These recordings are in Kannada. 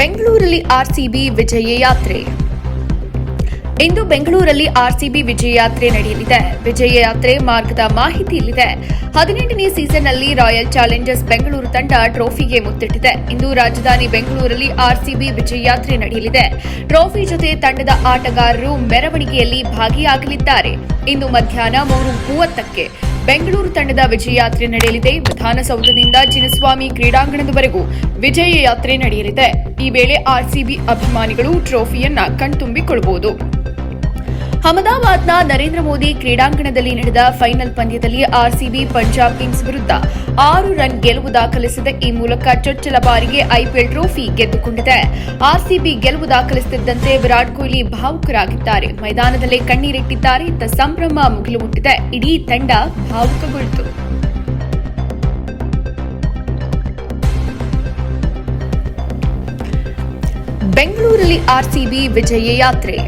ಬೆಂಗಳೂರಲ್ಲಿ ಆರ್ಸಿಬಿ ವಿಜಯ ಯಾತ್ರೆ ಇಂದು ಬೆಂಗಳೂರಲ್ಲಿ ಆರ್ಸಿಬಿ ವಿಜಯ ಯಾತ್ರೆ ನಡೆಯಲಿದೆ. ವಿಜಯ ಯಾತ್ರೆ ಮಾರ್ಗದ ಮಾಹಿತಿ ಇಲ್ಲಿದೆ. ಹದಿನೆಂಟನೇ ಸೀಸನ್ನಲ್ಲಿ ರಾಯಲ್ ಚಾಲೆಂಜರ್ಸ್ ಬೆಂಗಳೂರು ತಂಡ ಟ್ರೋಫಿಗೆ ಮುತ್ತಿಟ್ಟಿದೆ. ಇಂದು ರಾಜಧಾನಿ ಬೆಂಗಳೂರಲ್ಲಿ ಆರ್ಸಿಬಿ ವಿಜಯ ಯಾತ್ರೆ ನಡೆಯಲಿದೆ. ಟ್ರೋಫಿ ಜೊತೆ ತಂಡದ ಆಟಗಾರರು ಮೆರವಣಿಗೆಯಲ್ಲಿ ಭಾಗಿಯಾಗಲಿದ್ದಾರೆ. ಇಂದು ಮಧ್ಯಾಹ್ನ ಮೂರು ಮೂವತ್ತಕ್ಕೆ ಬೆಂಗಳೂರು ತಂಡದ ವಿಜಯ ಯಾತ್ರೆ ನಡೆಯಲಿದೆ. ವಿಧಾನಸೌಧದಿಂದ ಚಿನ್ನಸ್ವಾಮಿ ಕ್ರೀಡಾಂಗಣದವರೆಗೂ ವಿಜಯ ಯಾತ್ರೆ ನಡೆಯಲಿದೆ. ಈ ವೇಳೆ ಆರ್ಸಿಬಿ ಅಭಿಮಾನಿಗಳು ಟ್ರೋಫಿಯನ್ನ ಕಣ್ತುಂಬಿಕೊಳ್ಳಬಹುದು ಅಹಮದಾಬಾದ್ನ ನರೇಂದ್ರ ಮೋದಿ ಕ್ರೀಡಾಂಗಣದಲ್ಲಿ ನಡೆದ ಫೈನಲ್ ಪಂದ್ಯದಲ್ಲಿ ಆರ್ಸಿಬಿ ಪಂಜಾಬ್ ಕಿಂಗ್ಸ್ ವಿರುದ್ಧ ಆರು ರನ್ ಗೆಲುವು ದಾಖಲಿಸಿದ ಈ ಮೂಲಕ ಚೊಚ್ಚಲ ಬಾರಿಗೆ ಐಪಿಎಲ್ ಟ್ರೋಫಿ ಗೆದ್ದುಕೊಂಡಿದೆ. ಆರ್ಸಿಬಿ ಗೆಲುವು ದಾಖಲಿಸುತ್ತಿದ್ದಂತೆ ವಿರಾಟ್ ಕೊಹ್ಲಿ ಭಾವುಕರಾಗಿದ್ದಾರೆ. ಮೈದಾನದಲ್ಲೇ ಕಣ್ಣೀರಿಟ್ಟಿದ್ದಾರೆ. ಇತ್ತ ಸಂಭ್ರಮ ಮುಗಿಲು ಮುಟ್ಟಿದೆ ಇಡೀ ತಂಡ ಭಾವುಕಗೊಳಿತು. ಬೆಂಗಳೂರಲ್ಲಿ ಆರ್ಸಿಬಿ ವಿಜಯ ಯಾತ್ರೆ.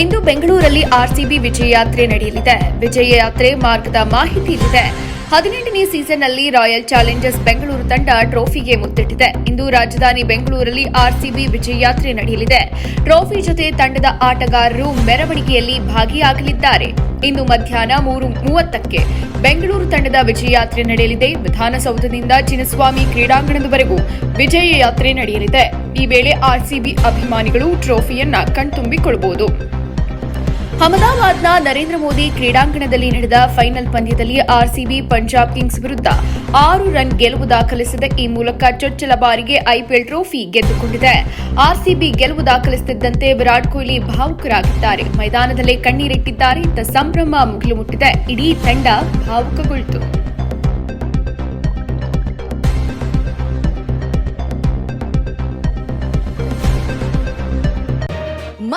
ಇಂದು ಬೆಂಗಳೂರಲ್ಲಿ ಆರ್ಸಿಬಿ ವಿಜಯ ಯಾತ್ರೆ ನಡೆಯಲಿದೆ. ವಿಜಯ ಯಾತ್ರೆ ಮಾರ್ಗದ ಮಾಹಿತಿ ಇದೆ ಹದಿನೆಂಟನೇ ಸೀಸನ್ನಲ್ಲಿ ರಾಯಲ್ ಚಾಲೆಂಜರ್ಸ್ ಬೆಂಗಳೂರು ತಂಡ ಟ್ರೋಫಿಗೆ ಮುತ್ತಿಟ್ಟಿದೆ. ಇಂದು ರಾಜಧಾನಿ ಬೆಂಗಳೂರಲ್ಲಿ ಆರ್ಸಿಬಿ ವಿಜಯ ಯಾತ್ರೆ ನಡೆಯಲಿದೆ. ಟ್ರೋಫಿ ಜೊತೆ ತಂಡದ ಆಟಗಾರರು ಮೆರವಣಿಗೆಯಲ್ಲಿ ಭಾಗಿಯಾಗಲಿದ್ದಾರೆ. ಇಂದು ಮಧ್ಯಾಹ್ನ ಮೂರು ಮೂವತ್ತಕ್ಕೆ ಬೆಂಗಳೂರು ತಂಡದ ವಿಜಯ ಯಾತ್ರೆ ನಡೆಯಲಿದೆ. ವಿಧಾನಸೌಧದಿಂದ ಚಿನ್ನಸ್ವಾಮಿ ಕ್ರೀಡಾಂಗಣದವರೆಗೂ ವಿಜಯ ಯಾತ್ರೆ ನಡೆಯಲಿದೆ. ಈ ವೇಳೆ ಆರ್ಸಿಬಿ ಅಭಿಮಾನಿಗಳು ಟ್ರೋಫಿಯನ್ನ ಕಣ್ತುಂಬಿಕೊಳ್ಳಬಹುದು. ಅಹಮದಾಬಾದ್ನ ನರೇಂದ್ರ ಮೋದಿ ಕ್ರೀಡಾಂಗಣದಲ್ಲಿ ನಡೆದ ಫೈನಲ್ ಪಂದ್ಯದಲ್ಲಿ ಆರ್ಸಿಬಿ ಪಂಜಾಬ್ ಕಿಂಗ್ಸ್ ವಿರುದ್ಧ ಆರು ರನ್ ಗೆಲುವು ದಾಖಲಿಸಿದ ಈ ಮೂಲಕ ಚೊಚ್ಚಲ ಬಾರಿಗೆ ಐಪಿಎಲ್ ಟ್ರೋಫಿ ಗೆದ್ದುಕೊಂಡಿದೆ. ಆರ್ಸಿಬಿ ಗೆಲುವು ದಾಖಲಿಸುತ್ತಿದ್ದಂತೆ ವಿರಾಟ್ ಕೊಹ್ಲಿ ಭಾವುಕರಾಗಿದ್ದಾರೆ. ಮೈದಾನದಲ್ಲೇ ಕಣ್ಣೀರಿಟ್ಟಿದ್ದಾರೆ. ಇತ್ತ ಸಂಭ್ರಮ ಮುಗಿಲು ಮುಟ್ಟಿದೆ. ಇಡೀ ತಂಡ ಭಾವುಕಗೊಳಿತು.